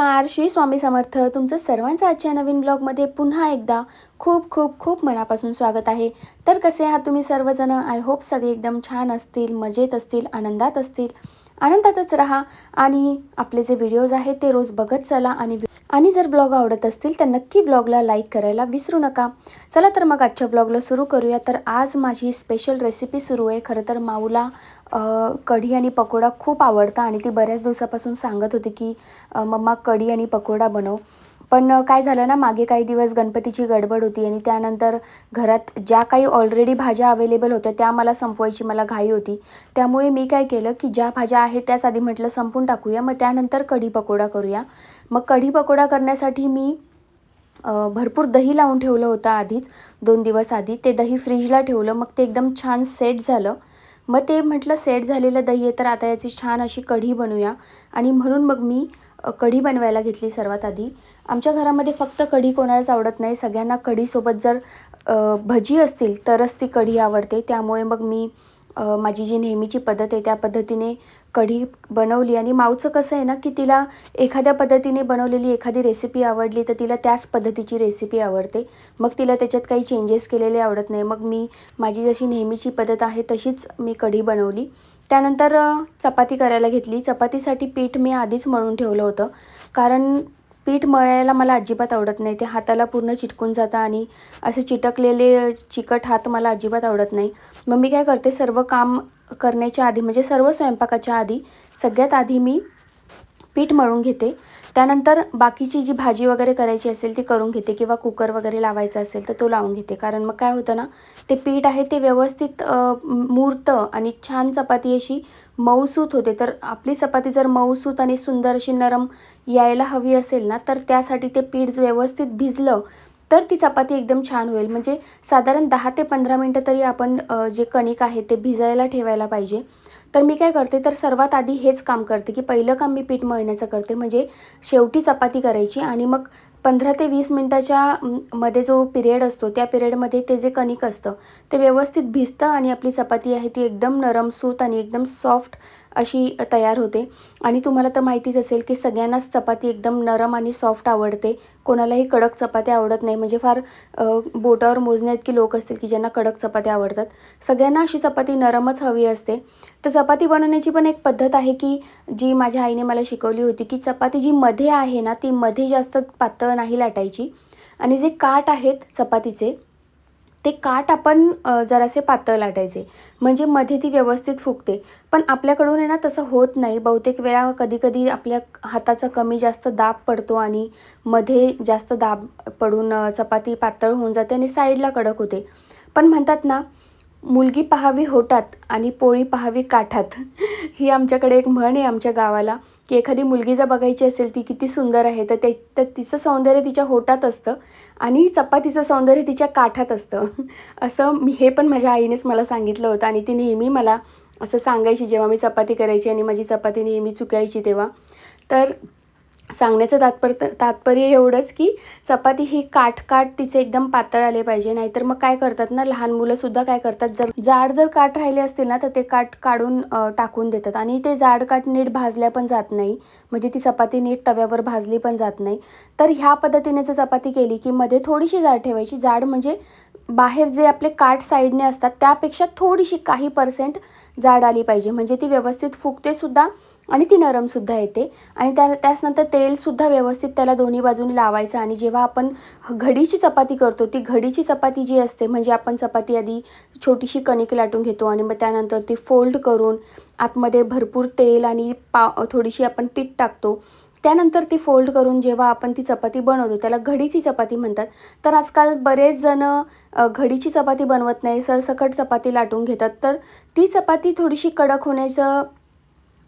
नमस्कार. श्री स्वामी समर्थ. तुमचं सर्वांचं आजच्या नवीन ब्लॉगमध्ये पुन्हा एकदा खूप खूप खूप मनापासून स्वागत आहे. तर कसे आहात तुम्ही सर्वजण? आय होप सगळे एकदम छान असतील मजेत असतील आनंदात असतील. आनंदातच राहा आणि आपले जे व्हिडिओज आहेत ते रोज बघत चला आणि आणि जर ब्लॉग आवडत असतील तर नक्की ब्लॉगला लाईक करायला विसरू नका. चला तर मग आजच्या ब्लॉगला सुरू करूया. तर आज माझी स्पेशल रेसिपी सुरू आहे. खरं तर माऊला कढी आणि पकोडा खूप आवडता आणि ती बऱ्याच दिवसापासून सांगत होती की मम्मा कढी आणि पकोडा बनव. पण काय झालं ना मागे काही दिवस गणपतीची गडबड होती आणि त्यानंतर घरात ज्या काही ऑलरेडी भाज्या अवेलेबल होत्या त्या मला संपवायची मला घाई होती. त्यामुळे मी काय केलं की ज्या भाज्या आहेत त्याच आधी म्हटलं संपून टाकूया मग त्यानंतर कढी पकोडा करूया. मग कढी पकोडा करण्यासाठी मी भरपूर दही लावून ठेवलं होतं आधीच दोन दिवस आधी. ते दही फ्रीजला ठेवलं मग ते एकदम छान सेट झालं. मग ते म्हटलं सेट झालेलं दही आहे तर आता याची छान अशी कढी बनवूया. आणि म्हणून मग मी कढी बनवायला घेतली सर्वात आधी. आमच्या घरामध्ये फक्त कढी कोणालाच आवडत नाही. सगळ्यांना कढीसोबत जर भजी असतील तरच ती कढी आवडते. त्यामुळे मग मी माझी जी नेहमीची पद्धत आहे त्या पद्धतीने कढी बनवली आणि माऊचं कसं आहे ना की तिला एखाद्या पद्धतीने बनवलेली एखादी रेसिपी आवडली तर तिला त्याच पद्धतीची रेसिपी आवडते. मग तिला त्याच्यात काही चेंजेस केलेले आवडत नाही. मग मी माझी जशी नेहमीची पद्धत आहे तशीच मी कढी बनवली. त्यानंतर चपाती करायला घेतली. चपातीसाठी पीठ मी आधीच मळून ठेवलं होतं. कारण पीठ मळायला मला अजिबात आवडत नाही. ते हाताला पूर्ण चिटकून जातं आणि असे चिटकलेले चिकट हात मला अजिबात आवडत नाही. मग मी काय करते सर्व काम करण्याच्या आधी म्हणजे सर्व स्वयंपाकाच्या आधी सगळ्यात आधी मी पीठ मळून घेते. त्यानंतर बाकीची जी भाजी वगैरे करायची असेल ती करून घेते किंवा कुकर वगैरे लावायचा असेल तर तो लावून घेते. कारण मग काय होतं ना ते पीठ आहे ते व्यवस्थित अ, मुरतं आणि छान चपाती अशी मऊसूत होते. तर आपली चपाती जर मऊसूत आणि सुंदर अशी नरम यायला हवी असेल ना तर त्यासाठी ते पीठ व्यवस्थित भिजलं तर ती चपाती एकदम छान होईल. म्हणजे साधारण दहा ते पंधरा मिनटं तरी आपण जे कणिक आहे ते भिजायला ठेवायला पाहिजे. तर मी काय करते तर सर्वात आधी हेच काम करते की पहिलं काम मी पीठ मळण्याचं करते. म्हणजे शेवटी चपाती करायची आणि मग पंधरा ते वीस मिनटाच्या मध्ये जो पिरियड असतो त्या पिरियडमध्ये ते जे कणिक असतं ते व्यवस्थित भिजतं आणि आपली चपाती आहे ती एकदम नरमसूत आणि एकदम सॉफ्ट अशी तयार होते. आणि तुम्हाला तर माहितीच असेल की सगळ्यांनाच चपाती एकदम नरम आणि सॉफ्ट आवडते. कोणालाही कडक चपात्या आवडत नाही. म्हणजे फार बोटावर मोजण्या इतकी लोक असतील की ज्यांना कडक चपात्या आवडतात. सगळ्यांना अशी चपाती नरमच हवी असते. तर चपाती बनवण्याची पण एक पद्धत आहे की जी माझ्या आईने मला शिकवली होती की चपाती जी मध्ये आहे ना ती मध्ये जास्त पातळ नाही लाटायची. आणि जे काठ आहेत चपातीचे ते काठ आपण जरासे पातळ लाटायचे. म्हणजे मध्ये ती व्यवस्थित फुगते. पण आपल्याकडून आहे ना तसं होत नाही. बहुतेक वेळा कधीकधी आपल्या हाताचा कमी जास्त दाब पडतो आणि मध्ये जास्त दाब पडून चपाती पातळ होऊन जाते आणि साईडला कडक होते. पण म्हणतात ना मुलगी पहावी होटात आणि पोळी पहावी काठात. ही आमच्याकडे एक म्हण आहे आमच्या गावाला. की एखादी मुलगी जर बघायची असेल ती किती सुंदर आहे तर ते तर तिचं सौंदर्य तिच्या होटात असतं आणि चपातीचं सौंदर्य तिच्या काठात असतं. असं मी हे पण माझ्या आईनेच मला सांगितलं होतं आणि ती नेहमी मला असं सांगायची जेव्हा मी चपाती करायची आणि माझी चपाती नेहमी चुकायची तेव्हा. तर सांगण्याचं तात्पर्य तात्पर्य एवढंच की चपाती ही काठ काठ तिचे एकदम पातळ आले पाहिजे. नाहीतर मग काय करतात ना लहान मुलंसुद्धा काय करतात जर जाड जर काठ राहिले असतील ना तर ते काठ काढून टाकून देतात. आणि ते जाड काठ नीट भाजल्या पण जात नाही. म्हणजे ती चपाती नीट तव्यावर भाजली पण जात नाही. तर ह्या पद्धतीने जर चपाती केली की मध्ये थोडीशी जाड ठेवायची. जाड म्हणजे बाहेर जे आपले काठ साईडने असतात त्यापेक्षा थोडीशी काही पर्सेंट जाड आली पाहिजे. म्हणजे ती व्यवस्थित फुगते सुद्धा आणि ती नरमसुद्धा येते. आणि त्या त्याचनंतर तेलसुद्धा व्यवस्थित त्याला दोन्ही बाजूने लावायचं आणि जेव्हा आपण घडीची चपाती करतो ती घडीची चपाती जी असते म्हणजे आपण चपाती आधी छोटीशी कणिक लाटून घेतो आणि मग त्यानंतर ती फोल्ड करून आतमध्ये भरपूर तेल आणि पा थोडीशी आपण पीठ टाकतो. त्यानंतर ती फोल्ड करून जेव्हा आपण ती चपाती बनवतो त्याला घडीची चपाती म्हणतात. तर आजकाल बरेच जण घडीची चपाती बनवत नाही सरसकट चपाती लाटून घेतात. तर ती चपाती थोडीशी कडक होण्याचं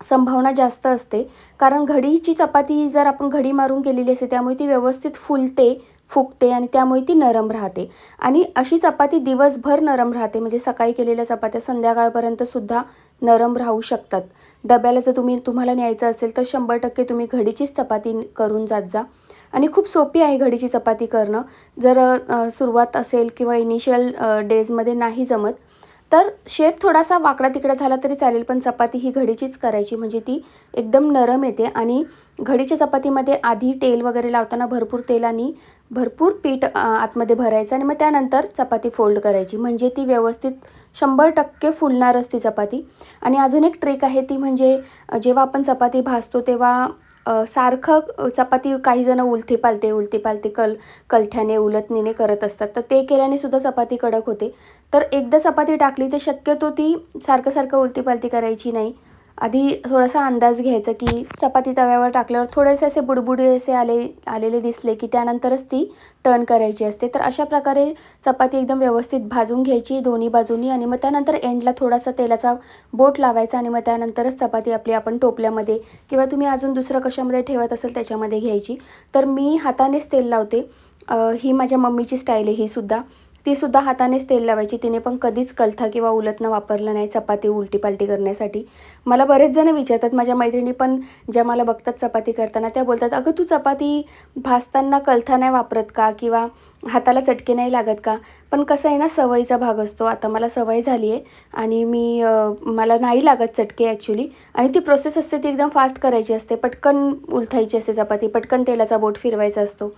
संभावना जास्त असते. कारण घडीची चपाती जर आपण घडी मारून केलेली असते त्यामुळे ती व्यवस्थित फुलते फुगते आणि त्यामुळे ती नरम राहते. आणि अशी चपाती दिवसभर नरम राहते. म्हणजे सकाळी केलेल्या चपात्या संध्याकाळपर्यंत सुद्धा नरम राहू शकतात. डब्याला जर तुम्ही तुम्हाला न्यायचं असेल तर शंभर टक्के तुम्ही घडीचीच चपाती करून जात जा. आणि खूप सोपी आहे घडीची चपाती करणं. जर सुरुवात असेल किंवा इनिशियल डेजमध्ये नाही जमत तर शेप थोडासा वाकडा तिकडा झाला तरी चालेल पण चपाती ही घडीचीच करायची. म्हणजे ती एकदम नरम येते आणि घडीच्या चपातीमध्ये आधी तेल वगैरे लावताना भरपूर तेल आणि भरपूर पीठ आतमध्ये भरायचं आणि मग त्यानंतर चपाती फोल्ड करायची. म्हणजे ती व्यवस्थित शंभर टक्के फुलणारच ती चपाती. आणि अजून एक ट्रिक आहे ती म्हणजे जेव्हा आपण चपाती भाजतो तेव्हा सारखं चपाती काही जण उलथी पालते उलटी पालते कल कलथ्याने उलटणीने करत असतात. तर ते केल्याने सुद्धा चपाती कडक होते. तर एकदा चपाती टाकली तर शक्यतो ती सारखं सारखं उलथी पालती करायची नाही. आधी थोडासा अंदाज घ्यायचा की चपाती तव्यावर टाकल्यावर थोडेसे असे बुडबुडे असे आले आलेले दिसले की त्यानंतरच ती टर्न करायची असते. तर अशा प्रकारे चपाती एकदम व्यवस्थित भाजून घ्यायची दोन्ही बाजूनी आणि मग त्यानंतर एंडला थोडासा तेलाचा बोट लावायचा आणि मग त्यानंतरच चपाती आपली आपण टोपल्यामध्ये किंवा तुम्ही अजून दुसरं कशामध्ये ठेवत असेल त्याच्यामध्ये घ्यायची. तर मी हातानेच तेल लावते. ही माझ्या मम्मीची स्टाईल आहे ही सुद्धा. ती सुद्धा हातानेच तेल लावायची. तिने पण कधीच कलथा किंवा उलटणं वापरलं नाही चपाती उलटी पालटी करण्यासाठी. मला बरेच जण विचारतात माझ्या मैत्रिणी पण ज्या मला बघतात चपाती करताना त्या बोलतात अगं तू चपाती भाजताना कलथा नाही वापरत का? किंवा हाताला चटके नाही लागत का? पण कसं आहे ना सवयीचा भाग असतो. आता मला सवय झाली आहे आणि मी मला नाही लागत चटके ॲक्च्युली आणि ती प्रोसेस असते ती एकदम फास्ट करायची असते. पटकन उलथायची असते चपाती पटकन तेलाचा बोट फिरवायचा असतो.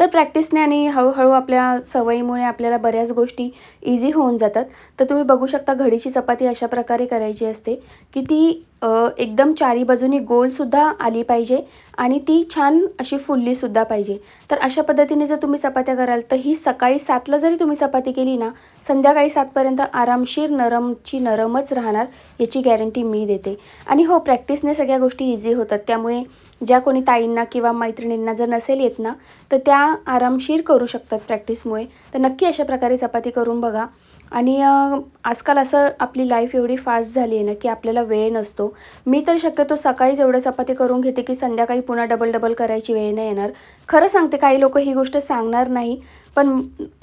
तर प्रॅक्टिसने आणि हळूहळू आपल्या सवयीमुळे आपल्याला बऱ्याच गोष्टी इझी होऊन जातात. तर तुम्ही बघू शकता घडीची चपाती अशा प्रकारे करायची असते की ती एकदम चारी बाजूनी गोलसुद्धा आली पाहिजे आणि ती छान अशी फुललीसुद्धा पाहिजे. तर अशा पद्धतीने जर तुम्ही चपात्या कराल तर ही सकाळी सातला जरी तुम्ही चपाती केली ना संध्याकाळी सातपर्यंत आरामशीर नरमची नरमच राहणार याची गॅरंटी मी देते. आणि हो प्रॅक्टिसने सगळ्या गोष्टी इझी होतात. त्यामुळे ज्या कोणी ताईंना किंवा मैत्रिणींना जर नसेल येत ना तर त्या आरामशीर करू शकतात प्रॅक्टिसमुळे तर नक्की अशा प्रकारे चपाती करून बघा. आणि आजकाल असं आपली लाईफ एवढी फास्ट झाली आहे ना की आपल्याला वेळ नसतो. मी तर शक्यतो सकाळीच एवढं चपाती करून घेते की संध्याकाळी पुन्हा डबल डबल करायची वेळ नाही येणार. खरं सांगते काही लोक ही गोष्ट सांगणार नाही पण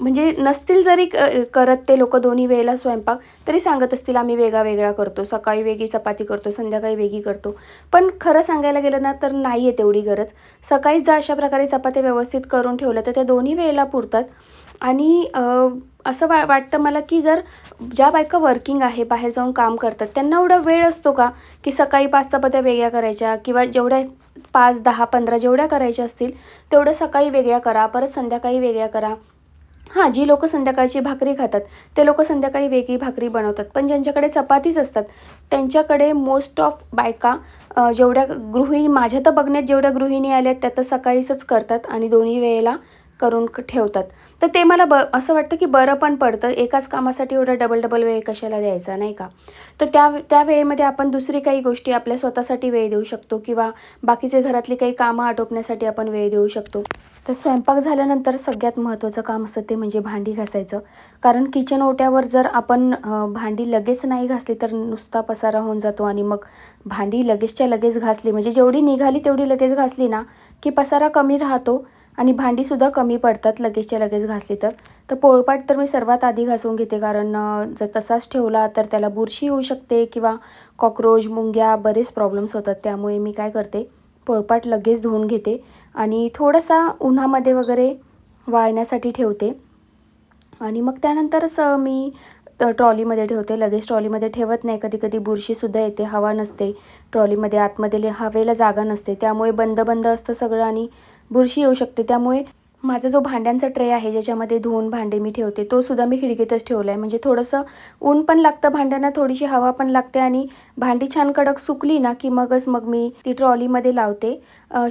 म्हणजे नसतील जरी क- करत ते लोक दोन्ही वेळेला स्वयंपाक तरी सांगत असतील आम्ही वेगळा वेगळा करतो. सकाळी वेगळी चपाती करतो संध्याकाळी वेगळी करतो. पण खरं सांगायला गेलं ना तर नाही आहे तेवढी गरज. सकाळीच जर अशा प्रकारे चपात्या व्यवस्थित करून ठेवल्या तर त्या दोन्ही वेळेला पुरतात. आणि असं वा वाटतं मला की जर ज्या बायका वर्किंग आहे बाहेर जाऊन काम करतात त्यांना एवढा वेळ असतो का की सकाळी पाच चपात्या वेगळ्या करायच्या किंवा जेवढ्या पाच दहा पंधरा जेवढ्या करायच्या असतील तेवढ्या सकाळी वेगळ्या करा परत संध्याकाळी वेगळ्या करा. हां जी लोकं संध्याकाळची भाकरी खातात ते लोकं संध्याकाळी वेगळी भाकरी बनवतात पण ज्यांच्याकडे चपातीच असतात त्यांच्याकडे मोस्ट ऑफ बायका जेवढ्या गृहिणी माझ्या तर बघण्यात जेवढ्या गृहिणी आल्या आहेत त्या तर सकाळीच करतात आणि दोन्ही वेळेला करून ठेवतात. तर ते मला ब असं वाटतं की बरं पण पडतं. एकाच कामासाठी एवढा डबल डबल वेळ कशाला द्यायचा नाही का? तर त्या त्या वेळेमध्ये आपण दुसरी काही गोष्टी आपल्या स्वतःसाठी वेळ देऊ शकतो किंवा बाकीचे घरातली काही कामं आटोपण्यासाठी आपण वेळ देऊ शकतो. तर स्वयंपाक झाल्यानंतर सगळ्यात महत्त्वाचं काम असतं ते म्हणजे भांडी घासायचं. कारण किचन ओट्यावर जर आपण भांडी लगेच नाही घासली तर नुसता पसारा होऊन जातो आणि मग भांडी लगेचच्या लगेच घासली. म्हणजे जेवढी निघाली तेवढी लगेच घासली ना की पसारा कमी राहतो. आणि भांडीसुद्धा कमी पडतात लगेचच्या लगेच घासली तर. तर पोळपाट तर मी सर्वात आधी घासून घेते कारण जर तसाच ठेवला तर त्याला बुरशी होऊ शकते किंवा कॉक्रोच मुंग्या बरेच प्रॉब्लेम्स होतात. त्यामुळे मी काय करते पोळपाट लगेच धुवून घेते आणि थोडासा उन्हामध्ये वगैरे वाळण्यासाठी ठेवते. आणि मग त्यानंतरच मी ट्रॉलीमध्ये ठेवते. लगेच ट्रॉलीमध्ये ठेवत नाही. कधी कधी बुरशीसुद्धा येते हवा नसते. ट्रॉलीमध्ये आतमध्ये हवेला जागा नसते. त्यामुळे बंद बंद असतं सगळं आणि बुरशी येऊ शकते. त्यामुळे माझा जो भांड्यांचा ट्रे आहे ज्याच्यामध्ये धुवून भांडे मी ठेवते तो सुद्धा मी खिडकीतच ठेवला आहे म्हणजे थोडंसं ऊन पण लागतं भांड्यांना थोडीशी हवा पण लागते आणि भांडी छान कडक सुकली ना की मगच मग मी ती ट्रॉलीमध्ये लावते.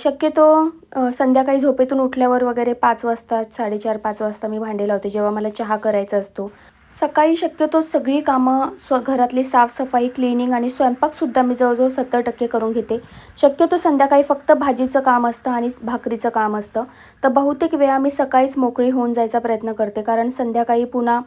शक्यतो संध्याकाळी झोपेतून उठल्यावर वगैरे पाच वाजता साडेचार पाच वाजता मी भांडे लावते जेव्हा मला चहा करायचा असतो. सकाळी शक्यतो सगळी कामं स्व घरातली साफसफाई क्लिनिंग आणि स्वयंपाकसुद्धा मी जवळजवळ सत्तर टक्के करून घेते. शक्यतो संध्याकाळी फक्त भाजीचं काम असतं आणि भाकरीचं काम असतं. तर बहुतेक वेळा मी सकाळीच मोकळी होऊन जायचा प्रयत्न करते. कारण संध्याकाळी पुन्हा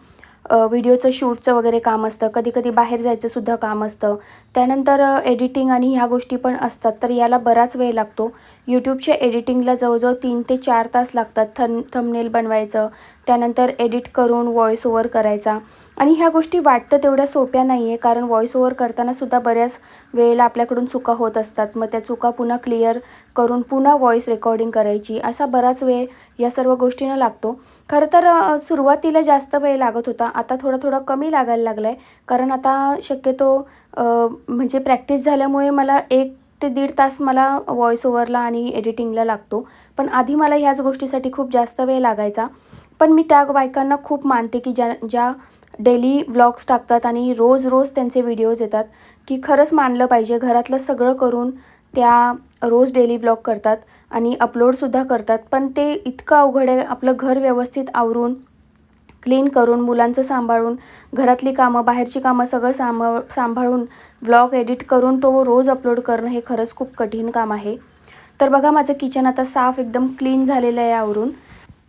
व्हिडिओचं शूटचं वगैरे काम असतं. कधी कधी बाहेर जायचंसुद्धा काम असतं. त्यानंतर एडिटिंग आणि ह्या गोष्टी पण असतात. तर याला बराच वेळ लागतो. यूट्यूबच्या एडिटिंगला जवळजवळ तीन ते चार तास लागतात थन थंबनेल बनवायचं. त्यानंतर एडिट करून व्हॉईस ओवर करायचा. आणि ह्या गोष्टी वाटतं तेवढ्या सोप्या नाही आहे कारण व्हॉईस ओवर करतानासुद्धा बऱ्याच वेळेला आपल्याकडून चुका होत असतात. मग त्या चुका पुन्हा क्लिअर करून पुन्हा व्हॉईस रेकॉर्डिंग करायची. असा बराच वेळ या सर्व गोष्टींना लागतो. खरं तर सुरुवातीला जास्त वेळ लागत होता. आता थोडा थोडा कमी लागायला लागला आहे कारण आता शक्यतो म्हणजे प्रॅक्टिस झाल्यामुळे मला एक ते दीड तास मला व्हॉइस ओव्हरला आणि एडिटिंगला लागतो. पण आधी मला ह्याच गोष्टीसाठी खूप जास्त वेळ लागायचा. पण मी त्या बायकांना खूप मानते की ज्या ज्या डेली व्लॉग्स टाकतात आणि रोज रोज त्यांचे व्हिडिओज येतात की खरंच मानलं पाहिजे. घरातलं सगळं करून त्या रोज डेली व्लॉग करतात आणि अपलोडसुद्धा करतात. पण ते इतकं अवघड आहे आपलं घर व्यवस्थित आवरून क्लीन करून मुलांचं सांभाळून घरातली कामं बाहेरची कामं सगळं सांभाळ सांभाळून व्लॉग एडिट करून तो रोज अपलोड करणं हे खरंच खूप कठीण काम आहे. तर बघा माझं किचन आता साफ एकदम क्लीन झालेलं आहे आवरून.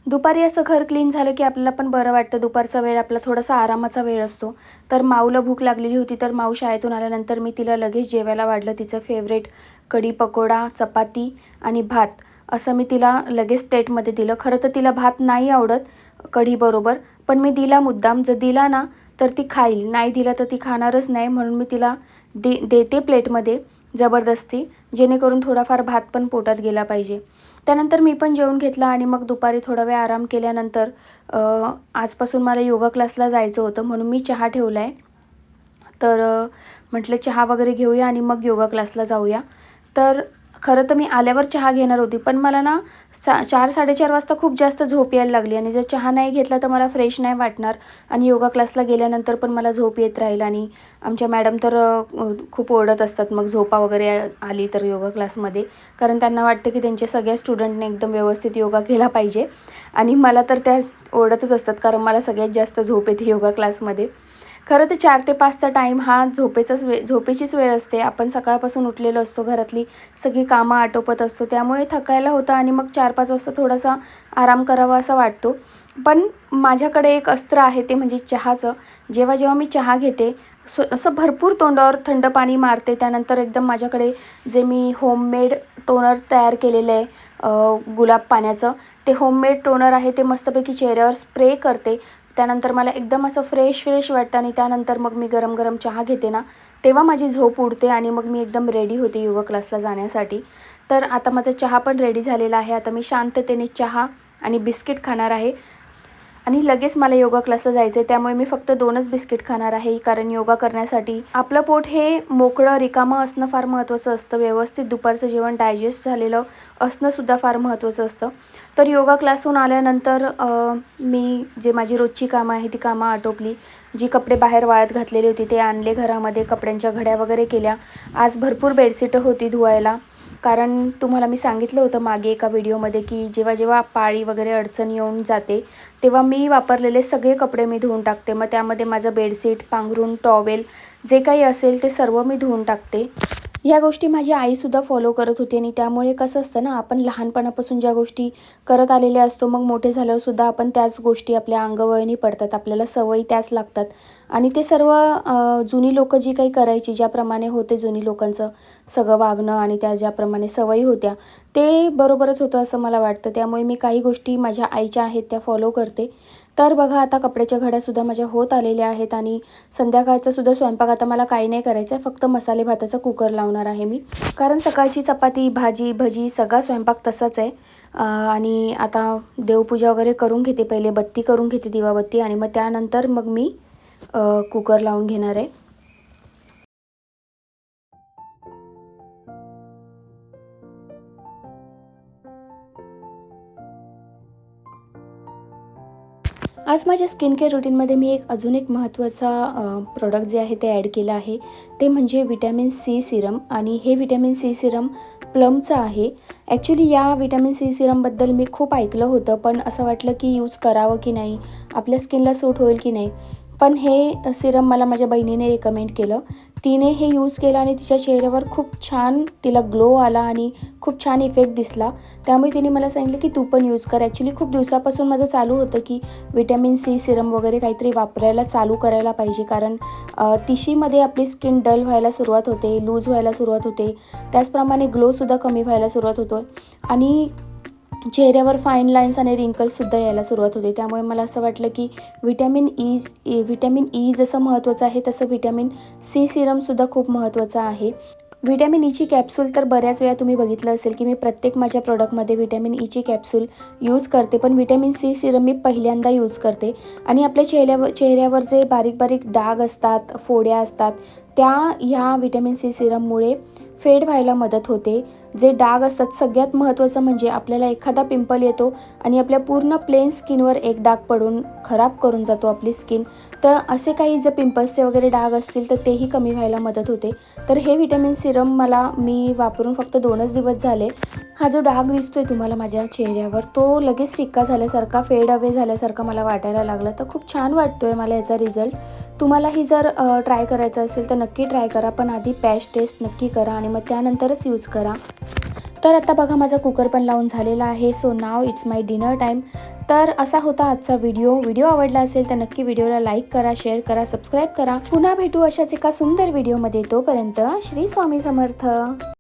दुपारी असं घर क्लीन झालं की आपल्याला पण बरं वाटतं. दुपारचा वेळ आपला थोडासा आरामाचा वेळ असतो. तर माऊला भूक लागलेली होती तर माऊ शाळेतून आल्यानंतर मी तिला लगेच जेवायला वाढलं. तिचं फेवरेट कढी पकोडा चपाती आणि भात असं मी तिला लगेच प्लेटमध्ये दिलं. खरं तर तिला भात नाही आवडत कढीबरोबर पण मी दिला मुद्दाम. जर दिला ना तर ती खाईल. नाही दिला तर ती खाणारच नाही म्हणून मी तिला दे देते प्लेटमध्ये जबरदस्ती जेणेकरून थोडाफार भात पण पोटात गेला पाहिजे. त्यानंतर मी पण जेवून घेतला आणि मग दुपारी थोडा वेळ आराम केल्यानंतर आजपासून मला योगा क्लासला जायचं होतं म्हणून मी चहा ठेवला आहे तर म्हटलं चहा वगैरे घेऊया आणि मग योगा क्लासला जाऊया. तर खरं तर मी आल्यावर चहा घेणार होती पण मला ना सा चार साडेचार वाजता खूप जास्त झोप यायला लागली आणि जर चहा नाही घेतला तर मला फ्रेश नाही वाटणार आणि योगा क्लासला गेल्यानंतर पण मला झोप येत राहील आणि आमच्या मॅडम तर खूप ओरडत असतात मग झोपा वगैरे आली तर योगा क्लासमध्ये. कारण त्यांना वाटतं की त्यांच्या सगळ्या स्टुडंटने एकदम व्यवस्थित योगा केला पाहिजे आणि मला तर त्या ओरडतच असतात कारण मला सगळ्यात जास्त झोप येते योगा क्लासमध्ये. खरं तर चार ते पाचचा टाईम हा झोपेचाच वे झोपेचीच वेळ असते. आपण सकाळपासून उठलेलो असतो घरातली सगळी कामं आटोपत असतो. त्यामुळे थकायला होतं आणि मग चार पाच वाजता थोडासा आराम करावा असा वाटतो. पण माझ्याकडे एक अस्त्र आहे ते म्हणजे चहाचं. जेव्हा जेव्हा मी चहा घेते सो असं भरपूर तोंडावर थंड पाणी मारते. त्यानंतर एकदम माझ्याकडे जे मी होममेड टोनर तयार केलेलं आहे गुलाब पाण्याचं ते होममेड टोनर आहे. ते मस्तपैकी चेहऱ्यावर स्प्रे करते. त्यानंतर मला एकदम असं फ्रेश फ्रेश वाटतं आणि त्यानंतर मग मी गरम गरम चहा घेते ना तेव्हा माझी झोप उडते आणि मग मी एकदम रेडी होते योगा क्लासला जाण्यासाठी. तर आता माझा चहा पण रेडी झालेला आहे. आता मी शांततेने चहा आणि बिस्किट खाणार आहे. आणि लगेच मला योगा क्लासला जायचं आहे त्यामुळे मी फक्त दोनच बिस्किट खाणार आहे. कारण योगा करण्यासाठी आपलं पोट हे मोकळं रिकामं असणं फार महत्त्वाचं असतं. व्यवस्थित दुपारचं जेवण डायजेस्ट झालेलं असणंसुद्धा फार महत्त्वाचं असतं. तर योगा क्लासहून आल्यानंतर मी जे माझी रोजची कामं आहे ती कामं आटोपली. जी कपडे बाहेर वाळत घातलेली होती ते आणले घरामध्ये कपड्यांच्या घड्या वगैरे केल्या. आज भरपूर बेडशीटं होती धुवायला. कारण तुम्हाला मी सांगितलं होतं मागे एका व्हिडिओमध्ये की जेव्हा जेव्हा पाळी वगैरे अडचण येऊन जाते तेव्हा मी वापरलेले सगळे कपडे मी धुवून टाकते. मग त्यामध्ये माझं बेडशीट पांघरूण टॉवेल जे काही असेल ते सर्व मी धुवून टाकते. ह्या गोष्टी माझी आईसुद्धा फॉलो करत होती आणि त्यामुळे कसं असतं ना आपण लहानपणापासून ज्या गोष्टी करत आलेले असतो मग मोठे झाल्यावरसुद्धा आपण त्याच गोष्टी आपल्या अंगवळणी पडतात आपल्याला सवयी त्याच लागतात. आणि ते सर्व जुनी लोकं जी काही करायची ज्याप्रमाणे होते जुनी लोकांचं सगळं वागणं आणि त्या ज्याप्रमाणे सवयी होत्या ते बरोबरच होतं असं मला वाटतं. त्यामुळे मी काही गोष्टी माझ्या आईच्या आहेत त्या फॉलो करते. तर बघा आता कपड्याच्या घड्यासुद्धा माझ्या होत आलेल्या आहेत आणि संध्याकाळचा सुद्धा स्वयंपाक. आता मला काही नाही करायचं आहे फक्त मसाले भाताचा कुकर लावणार आहे मी. कारण सकाळची चपाती भाजी भजी सगळा स्वयंपाक तसाच आहे. आणि आता देवपूजा वगैरे करून घेते पहिले बत्ती करून घेते दिवाबत्ती आणि मग त्यानंतर मग मी कुकर लावून घेणार आहे. आज माझ्या स्किन केअर रुटीनमध्ये मी एक अजून एक महत्त्वाचा प्रोडक्ट जे आहे ते ॲड केलं आहे. ते म्हणजे विटॅमिन सी सिरम आणि हे विटॅमिन सी सिरम प्लमचं आहे. ॲक्च्युली या विटॅमिन सी सिरमबद्दल मी खूप ऐकलं होतं पण असं वाटलं की यूज करावं की नाही? आपल्या स्किनला सूट होईल की नाही? पण हे सिरम मला माझ्या बहिणीने रेकमेंड केलं. तिने हे यूज केलं आणि तिच्या चेहऱ्यावर खूप छान तिला ग्लो आला आणि खूप छान इफेक्ट दिसला. त्यामुळे तिने मला सांगितलं की तू पण यूज कर. ॲक्च्युली खूप दिवसापासून माझं चालू होतं की विटॅमिन सी सिरम वगैरे काहीतरी वापरायला चालू करायला पाहिजे. कारण तिशीमध्ये आपली स्किन डल व्हायला सुरुवात होते लूज व्हायला सुरुवात होते. त्याचप्रमाणे ग्लोसुद्धा कमी व्हायला सुरुवात होतो. आणि चेहऱ्यावर फाईन लाईन्स आणि रिंकल्ससुद्धा यायला सुरुवात होते. त्यामुळे मला असं वाटलं की व्हिटॅमिन ई व्हिटॅमिन ई जसं महत्त्वाचं आहे तसं व्हिटॅमिन सी सिरमसुद्धा खूप महत्त्वाचं आहे. व्हिटॅमिन ईची कॅप्सूल तर बऱ्याच वेळा तुम्ही बघितलं असेल की मी प्रत्येक माझ्या प्रोडक्टमध्ये व्हिटॅमिन ईची कॅप्सूल यूज करते पण व्हिटॅमिन सी सिरम मी पहिल्यांदा यूज करते. आणि आपल्या चेहऱ्यावर चेहऱ्यावर जे बारीक बारीक डाग असतात फोड्या असतात त्या ह्या व्हिटॅमिन सी सिरममुळे फेड व्हायला मदत होते. जे डाग असतात सगळ्यात महत्त्वाचं म्हणजे आपल्याला एखादा पिंपल येतो आणि आपल्या पूर्ण प्लेन स्किनवर एक डाग पडून खराब करून जातो आपली स्किन. तर असे काही जर पिंपल्सचे वगैरे डाग असतील तर तेही कमी व्हायला मदत होते. तर हे व्हिटॅमिन सिरम मला मी वापरून फक्त दोनच दिवस झाले. हा जो डाग दिसतोय तुम्हाला माझ्या चेहऱ्यावर तो लगेच फिक्का झाल्यासारखा फेड अवे झाल्यासारखा मला वाटायला लागला. तर खूप छान वाटतोय मला याचा रिझल्ट. तुम्हालाही जर ट्राय करायचं असेल तर नक्की ट्राय करा. पण आधी पॅच टेस्ट नक्की करा आणि मग त्यानंतरच यूज करा. तर आता बघा माझा कुकर पण लावून झालेला आहे. सो नाव इट्स माय डिनर टाईम तर असा होता आजचा व्हिडिओ व्हिडिओ आवडला असेल तर नक्की व्हिडिओला लाईक करा शेअर करा सबस्क्राईब करा. पुन्हा भेटू अशाच एका सुंदर व्हिडिओमध्ये तोपर्यंत श्री स्वामी समर्थ.